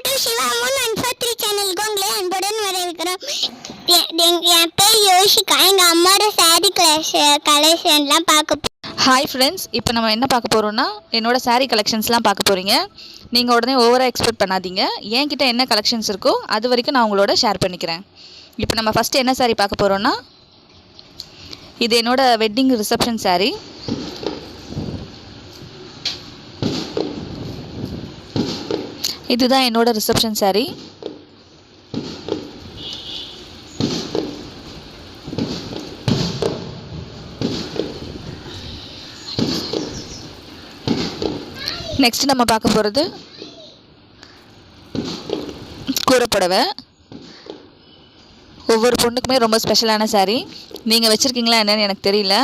Welcome to Siva moon and four three சேனலுக்கு உங்களே அன்புடன் வரவேற்கிறோம். என் பேர் யோஷிகா. எங்கள் அம்மாவோட சாரி கலெக்ஷ கலெக்ஷன்லாம் பார்க்க ஹாய் ஃப்ரெண்ட்ஸ் இப்போ நம்ம என்ன பார்க்க போகிறோம்னா என்னோடய saree கலெக்ஷன்ஸ்லாம் பார்க்க போகிறீங்க நீங்கள் உடனே ஓவராக எக்ஸ்பெக்ட் பண்ணாதீங்க. என்கிட்ட என்ன கலெக்ஷன்ஸ் இருக்கோ அது வரைக்கும் நான் உங்களோட ஷேர் பண்ணிக்கிறேன். இப்போ நம்ம ஃபஸ்ட்டு என்ன saree பார்க்க போகிறோன்னா இது என்னோடய வெட்டிங் ரிசப்ஷன் சாரீ இதுதான் என்னோட ரிசப்ஷன் சாரீ நெக்ஸ்ட் நம்ம பார்க்க போகிறது கூரைப்புடவை. ஒவ்வொரு பொண்ணுக்குமே ரொம்ப ஸ்பெஷலான சாரீ நீங்கள் வச்சுருக்கீங்களா என்னன்னு எனக்கு தெரியல.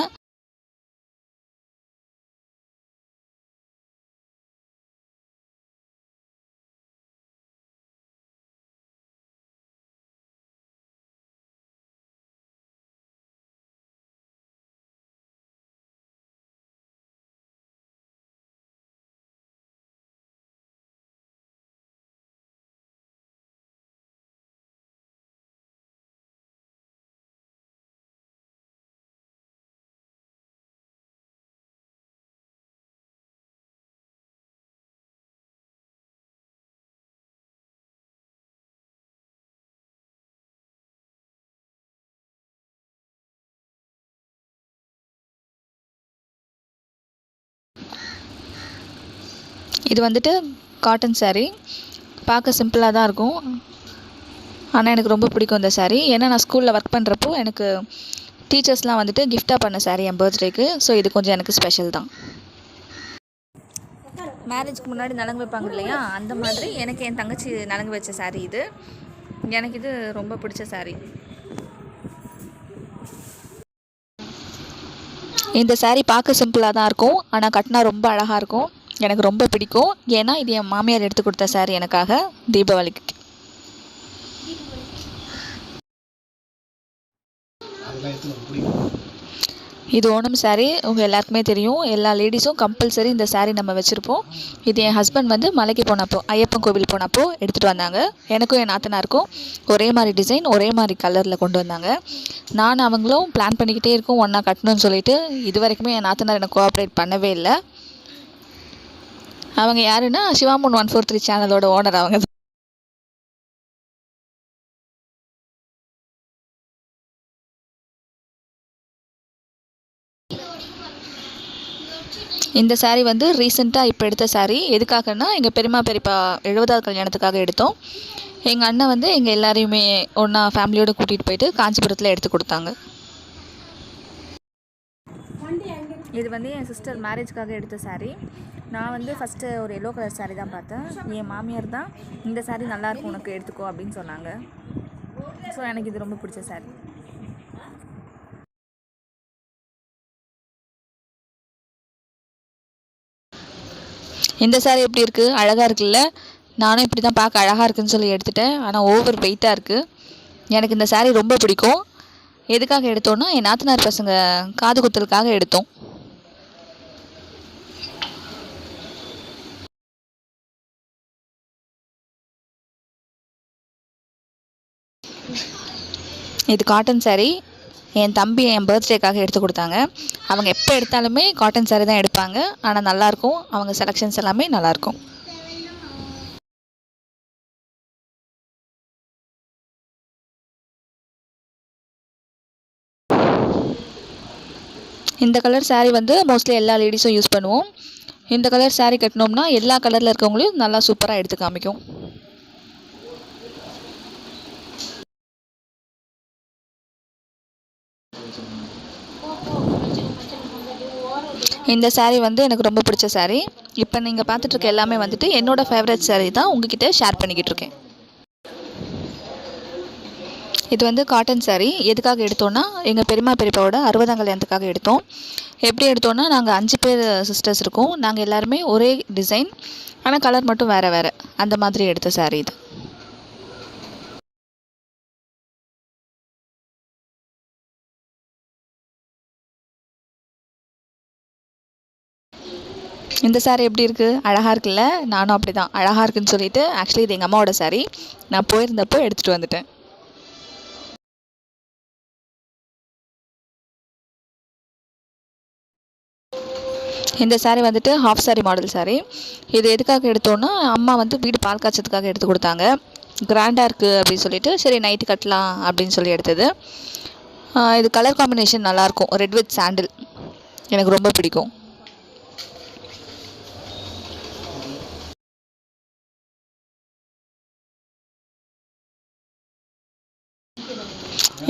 இது வந்துட்டு காட்டன் சாரீ பார்க்க சிம்பிளாக தான் இருக்கும். ஆனால் எனக்கு ரொம்ப பிடிக்கும் இந்த சாரீ ஏன்னா நான் ஸ்கூலில் ஒர்க் பண்ணுறப்போ எனக்கு டீச்சர்ஸ்லாம் வந்துட்டு கிஃப்டாக பண்ண சாரீ என் பர்த்டேக்கு ஸோ இது கொஞ்சம் எனக்கு ஸ்பெஷல் தான். மேரேஜ்க்கு முன்னாடி நலங்கு வைப்பாங்க இல்லையா? அந்த மாதிரி எனக்கு என் தங்கச்சி நலங்கு வச்ச சாரீ இது. எனக்கு இது ரொம்ப பிடிச்ச சாரீ இந்த சாரீ பார்க்க சிம்பிளாக தான் இருக்கும். ஆனால் கட்டினா ரொம்ப அழகாக இருக்கும். எனக்கு ரொம்ப பிடிக்கும். ஏன்னா இது என் மாமியார் எடுத்து கொடுத்த சார் எனக்காக தீபாவளிக்கு இது ஓணம் சாரீ உங்கள் எல்லாருக்குமே தெரியும். எல்லா லேடிஸும் கம்பல்சரி இந்த சாரீ நம்ம வச்சுருப்போம். இது என் ஹஸ்பண்ட் வந்து மலைக்கு போனப்போ ஐயப்பன் கோவில் போனப்போ எடுத்துகிட்டு வந்தாங்க. எனக்கும் என் நாத்தனாருக்கும் ஒரே மாதிரி டிசைன் ஒரே மாதிரி கலரில் கொண்டு வந்தாங்க. நான் அவங்களும் பிளான் பண்ணிக்கிட்டே இருக்கோம். ஒன்றா கட்டணும்னு சொல்லிட்டு இது வரைக்குமே என் நாத்தனார் எனக்கு கோஆப்ரேட் பண்ணவே இல்லை. அவங்க யாருன்னா சிவாமுன் ஒன் ஃபோர் த்ரீ சேனலோட ஓனர் அவங்க. இந்த saree வந்து ரீசெண்டாக இப்போ எடுத்த saree. எதுக்காகன்னா எங்கள் பெரியம்மா பெரியப்பா எழுபதாவது கல்யாணத்துக்காக எடுத்தோம். எங்கள் அண்ணன் வந்து எங்கள் எல்லாரையுமே ஒன்றா ஃபேமிலியோடு கூட்டிகிட்டு போயிட்டு காஞ்சிபுரத்தில் எடுத்து கொடுத்தாங்க. இது வந்து என் சிஸ்டர் மேரேஜ்க்காக எடுத்த saree. நான் வந்து ஃபஸ்ட்டு ஒரு எல்லோ கலர் சாரீ தான் பார்த்தேன். என் மாமியார் தான் இந்த சாரீ நல்லா இருக்கும் உனக்கு எடுத்துக்கோ அப்படின்னு சொன்னாங்க. ஸோ எனக்கு இது ரொம்ப பிடிச்ச சாரீ இந்த saree எப்படி இருக்குது அழகாக இருக்குல்ல? நானும் இப்படி தான் பார்க்க அழகாக இருக்குன்னு சொல்லி எடுத்துட்டேன். ஆனால் ஓவர் வெயிட்டாக இருக்குது எனக்கு இந்த saree ரொம்ப பிடிக்கும். எதுக்காக எடுத்தோன்னா என் நாத்தனார் பசங்க காது குத்தலுக்காக எடுத்தோம். இது காட்டன் சாரீ என் தம்பி என் பர்த்டேக்காக எடுத்து கொடுத்தாங்க. அவங்க எப்போ எடுத்தாலுமே காட்டன் சாரீ தான் எடுப்பாங்க. ஆனால் நல்லாயிருக்கும் அவங்க செலெக்ஷன்ஸ் எல்லாமே நல்லாயிருக்கும் இந்த கலர் சாரீ வந்து மோஸ்ட்லி எல்லா லேடிஸும் யூஸ் பண்ணுவோம். இந்த கலர் சாரீ கட்டினோம்னா எல்லா கலரில் இருக்கவங்களையும் நல்லா சூப்பராக எடுத்து காமிக்கும். இந்த சாரீ வந்து எனக்கு ரொம்ப பிடிச்ச சாரீ இப்போ நீங்கள் பார்த்துட்டு இருக்க எல்லாமே வந்துட்டு என்னோடய ஃபேவரட் சாரீ தான் உங்ககிட்ட ஷேர் பண்ணிக்கிட்டு இருக்கேன் இது வந்து காட்டன் சாரீ எதுக்காக எடுத்தோன்னா எங்கள் பெரியமா பெரியப்பாவோட அறுபதாம் கல்யாணத்துக்காக எடுத்தோம். எப்படி எடுத்தோன்னா நாங்கள் அஞ்சு பேர் சிஸ்டர்ஸ் இருக்கோம். நாங்கள் எல்லாருமே ஒரே டிசைன் ஆனால் கலர் மட்டும் வேறு வேறு. அந்த மாதிரி எடுத்த சாரீ இது. இந்த சாரீ எப்படி இருக்குது அழகாக இருக்குல்ல? நானும் அப்படி தான் அழகாக இருக்குன்னு சொல்லிட்டு ஆக்சுவலி இது எங்கள் அம்மாவோட சாரீ நான் போயிருந்தப்போ எடுத்துகிட்டு வந்துட்டேன். இந்த சாரீ வந்துட்டு ஹாஃப் saree மாடல் சாரீ இது எதுக்காக எடுத்தோன்னா அம்மா வந்து வீடு பால் காய்ச்சதுக்காக எடுத்து கொடுத்தாங்க. கிராண்டாக இருக்குது அப்படின்னு சொல்லிட்டு சரி நைட்டு கட்டலாம் அப்படின்னு சொல்லி எடுத்தது. இது கலர் காம்பினேஷன் நல்லாயிருக்கும் ரெட் வித் சாண்டில் எனக்கு ரொம்ப பிடிக்கும்.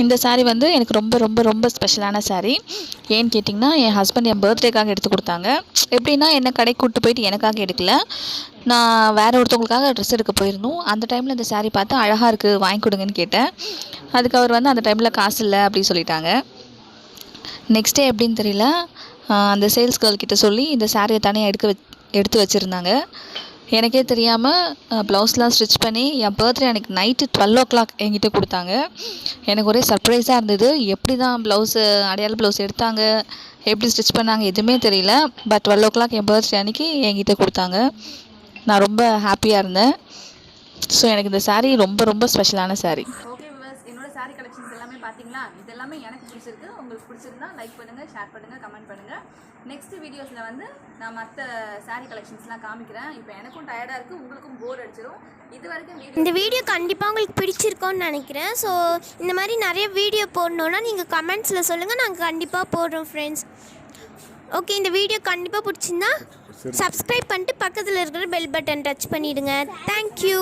இந்த சாரீ வந்து எனக்கு ரொம்ப ரொம்ப ரொம்ப ஸ்பெஷலான சாரீ ஏன்னு கேட்டிங்கன்னா என் ஹஸ்பண்ட் என் பர்த்டேக்காக எடுத்து கொடுத்தாங்க. எப்படின்னா என்னை கடைக்கு கூப்பிட்டு போயிட்டு எனக்காக எடுக்கல. நான் வேறு ஒருத்தவங்களுக்காக ட்ரெஸ் எடுக்க போயிருந்தோம். அந்த டைமில் இந்த சாரீ பார்த்து அழகாக இருக்குது வாங்கி கொடுங்கன்னு கேட்டேன். அதுக்கு அவர் வந்து அந்த டைமில் காசு இல்லை அப்படின்னு சொல்லிட்டாங்க. நெக்ஸ்ட் டே எப்படின்னு தெரியல. அந்த சேல்ஸ் கேர்ள் கிட்ட சொல்லி இந்த சாரியை தனியாக எடுக்க வச் எடுத்து வச்சுருந்தாங்க. எனக்கே தெரியாமல் ப்ளவுஸ்லாம் ஸ்டிச் பண்ணி என் பர்த்டே அன்றைக்கி நைட்டு டுவெல் ஓ கிளாக் என்கிட்ட கொடுத்தாங்க. எனக்கு ஒரே சர்ப்ரைஸாக இருந்தது. எப்படி தான் ப்ளவுஸு அடையாள ப்ளவுஸ் எடுத்தாங்க எப்படி ஸ்டிச் பண்ணாங்க எதுவுமே தெரியல. பட் டுவெல் ஓ கிளாக் என் பர்த்டே அன்றைக்கி என்கிட்ட கொடுத்தாங்க. நான் ரொம்ப ஹாப்பியாக இருந்தேன். ஸோ எனக்கு இந்த சாரீ ரொம்ப ரொம்ப ஸ்பெஷலான சாரீ ஓகே விவர்ஸ் என்னோட saree கலெக்ஷன்ஸ் எல்லாமே பார்த்தீங்களா இது எல்லாமே எனக்கு பிடிச்சிருக்கு. உங்களுக்கு பிடிச்சிருந்தா லைக் பண்ணுங்கள் ஷேர் பண்ணுங்கள் கமெண்ட் பண்ணுங்கள் நெக்ஸ்ட் வீடியோஸில் வந்து நான் மற்ற சாரீ கலெக்ஷன்ஸ்லாம் காமிக்கிறேன். இப்போ எனக்கும் டயர்டாக இருக்குது உங்களுக்கும் போர் அடிச்சிடும் இது வரைக்கும் இந்த வீடியோ கண்டிப்பாக உங்களுக்கு பிடிச்சிருக்கோன்னு நினைக்கிறேன். ஸோ இந்த மாதிரி நிறைய வீடியோ போடணுன்னா நீங்கள் கமெண்ட்ஸில் சொல்லுங்கள் நாங்கள் கண்டிப்பாக போடுறோம் ஃப்ரெண்ட்ஸ் ஓகே இந்த வீடியோ கண்டிப்பாக பிடிச்சிருந்தா சப்ஸ்கிரைப் பண்ணிட்டு பக்கத்தில் இருக்கிற பெல் பட்டன் டச் பண்ணிவிடுங்க தேங்க்யூ